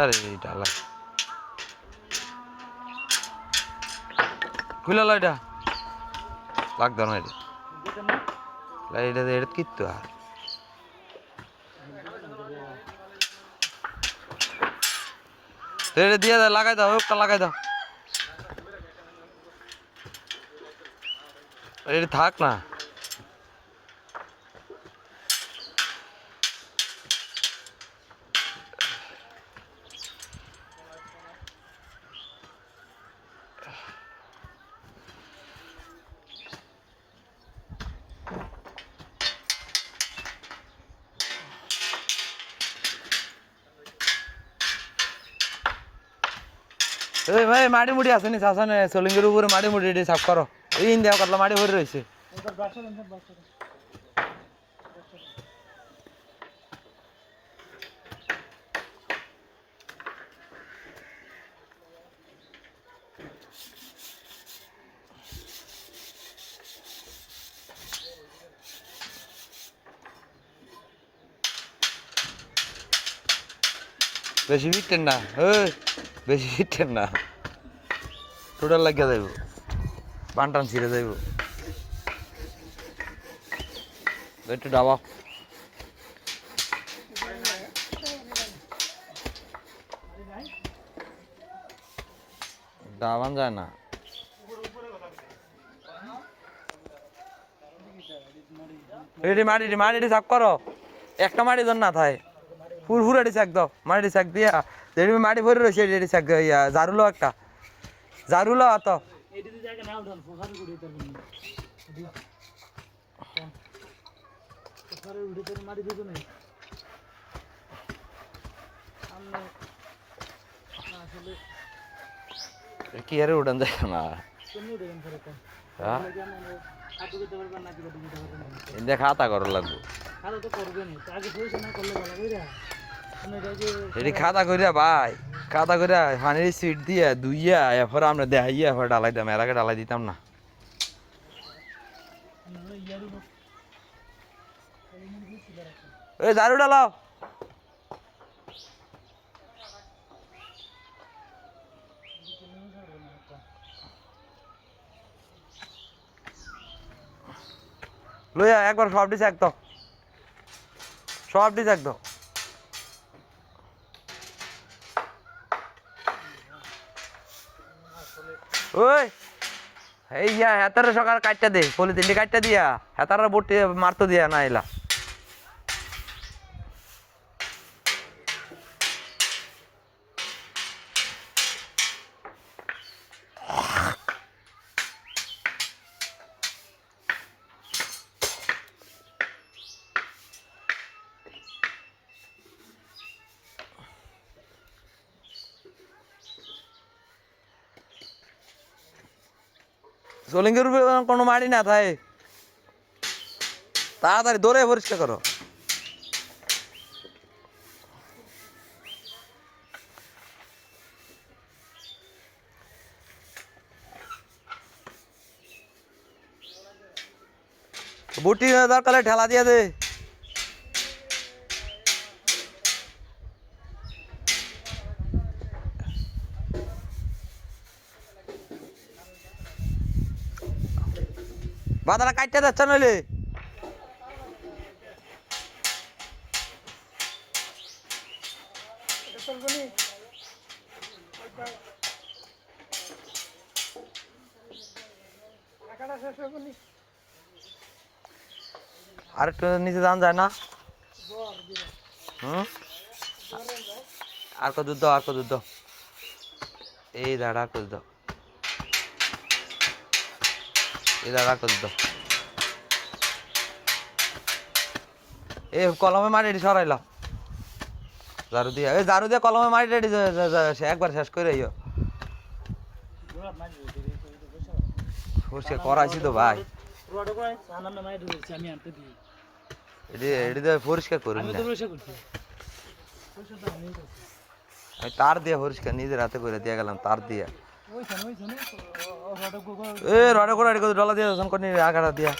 আরে লাগ খুলে লো এটা লাগতো না এটা লাই এটা কিত্তু আর। এটা দিয়ে দাও লাগাই দাও একটা লাগাই দাও। এটা থাক না। এই ভাই মাটি মুটি আছে নি শাসনে সোলিঙ্গের উপরে মাটি মুটি এটি সাফ করো এই ইন্দিয়া কাতলা মাটি ভরে রয়েছে বেশি ফিটতেন না ওই বেশি ফিটতেন না। টোটাল লাগিয়ে যাইব। পানটান ছিঁড়ে যাইব। একটু ডাবা ডাবান যায় না। এটি মাটি মাটি সাফ করো। একটা মাটি জন না থাকে ফুল শাক দাও মাটি শাক দিয়া। যেটি মাটি ভরে রয়েছে এটি শাক ইয়া ঝাড়ু লো একটা। ঝাড়ু লো তো এটি উঠান ফোকারে উঠে তার ফোকারে উঠে তার মাটি দিত নাই সামনে আসলে কি আরে উড়ান যায় না? হ্যাঁ? হাতু দিতে পারবেন না দিতে পারবেন না এদের খাতা করো লাগবো তো করবেন আগে পয়সা না করলে ভালো এটা খাতা করিয়া ভাই। খাতা করিয়া পানির সিট দিয়া দুইয়া এরপর আমরা দেখাইয়া এরপর ডালাই দাম এর আগে ডালাই দিতাম না। ওই ঝাড়ু ডালাও লইয়া একবার সব ডিস একদম সব ডিস একদম ওই, এই ইয়া সকাল কাটটা দে পলিথিনটি কাটটা দিয়া, হেতার বটি মারতো দিয়া না এলা। সোলিঙ্গের উপরে কোনো মাটি না থাকে। তাড়াতাড়ি দৌড়ে পরিষ্কার করো। বুটি দরকার ঠেলা দিয়ে দে। বাদাটা কাটতে যাচ্ছে নইলে। আর একটু নিচে দাম যায় না? হুম? আর কত দুধ দাও, আর কত দুধ দাও। এই দাঁড়া, আর কত দাও। এ, কলমে মাটি এটি সরাইলাম ঝাড়ু দিয়া। এই ঝাড়ু দিয়ে কলমে মাটি রেডি একবার শেষ করে রোড সর্ষে করাইছি তো ভাই। রোড পরিষ্কার তার দিয়ে পরিষ্কার নিজের হাতে করে দিয়ে গেলাম, তার দিয়ে। এ রডে করে ডলা দিয়ে আগাটা দিয়া।